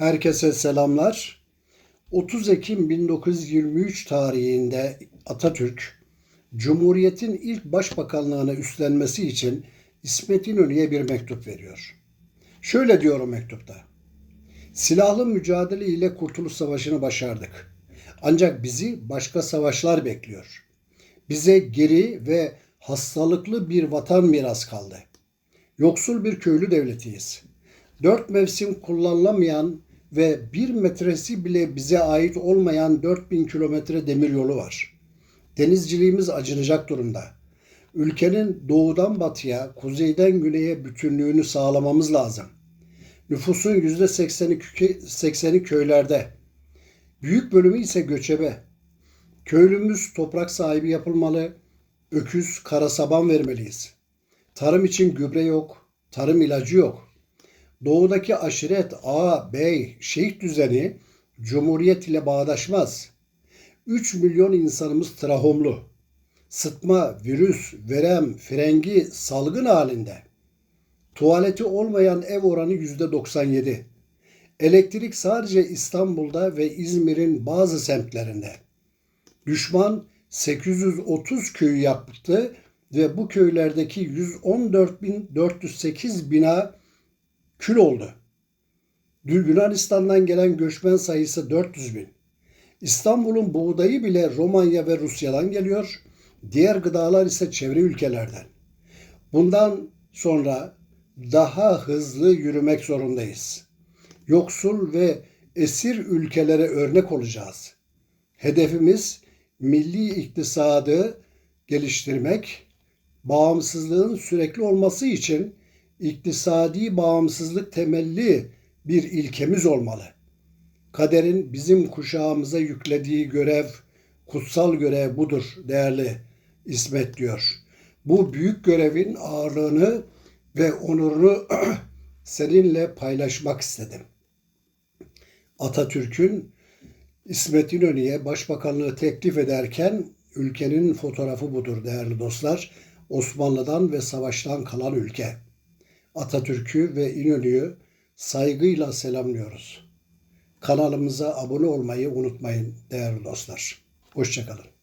Herkese selamlar. 30 Ekim 1923 tarihinde Atatürk, Cumhuriyet'in ilk başbakanlığını üstlenmesi için İsmet İnönü'ye bir mektup veriyor. Şöyle diyor o mektupta. Silahlı mücadele ile Kurtuluş Savaşı'nı başardık. Ancak bizi başka savaşlar bekliyor. Bize geri ve hastalıklı bir vatan miras kaldı. Yoksul bir köylü devletiyiz. Dört mevsim kullanılamayan ve bir metresi bile bize ait olmayan 4000 kilometre demir yolu var. Denizciliğimiz acınacak durumda. Ülkenin doğudan batıya, kuzeyden güneye bütünlüğünü sağlamamız lazım. Nüfusun yüzde 80'i köylerde. Büyük bölümü ise göçebe. Köylümüz toprak sahibi yapılmalı, öküz kara saban vermeliyiz. Tarım için gübre yok, tarım ilacı yok. Doğudaki aşiret, ağa, bey, şeyh düzeni cumhuriyet ile bağdaşmaz. 3 milyon insanımız trahomlu. Sıtma, virüs, verem, frengi salgın halinde. Tuvaleti olmayan ev oranı yüzde 97. Elektrik sadece İstanbul'da ve İzmir'in bazı semtlerinde. Düşman 830 köyü yaptı ve bu köylerdeki 114.408 bina kül oldu. Yunanistan'dan gelen göçmen sayısı 400 bin. İstanbul'un buğdayı bile Romanya ve Rusya'dan geliyor. Diğer gıdalar ise çevre ülkelerden. Bundan sonra daha hızlı yürümek zorundayız. Yoksul ve esir ülkelere örnek olacağız. Hedefimiz milli iktisadı geliştirmek, bağımsızlığın sürekli olması için iktisadi bağımsızlık temelli bir ilkemiz olmalı. Kaderin bizim kuşağımıza yüklediği görev, kutsal görev budur değerli İsmet diyor. Bu büyük görevin ağırlığını ve onurunu seninle paylaşmak istedim. Atatürk'ün İsmet İnönü'ye başbakanlığı teklif ederken ülkenin fotoğrafı budur değerli dostlar. Osmanlı'dan ve savaştan kalan ülke. Atatürk'ü ve İnönü'yü saygıyla selamlıyoruz. Kanalımıza abone olmayı unutmayın değerli dostlar. Hoşçakalın.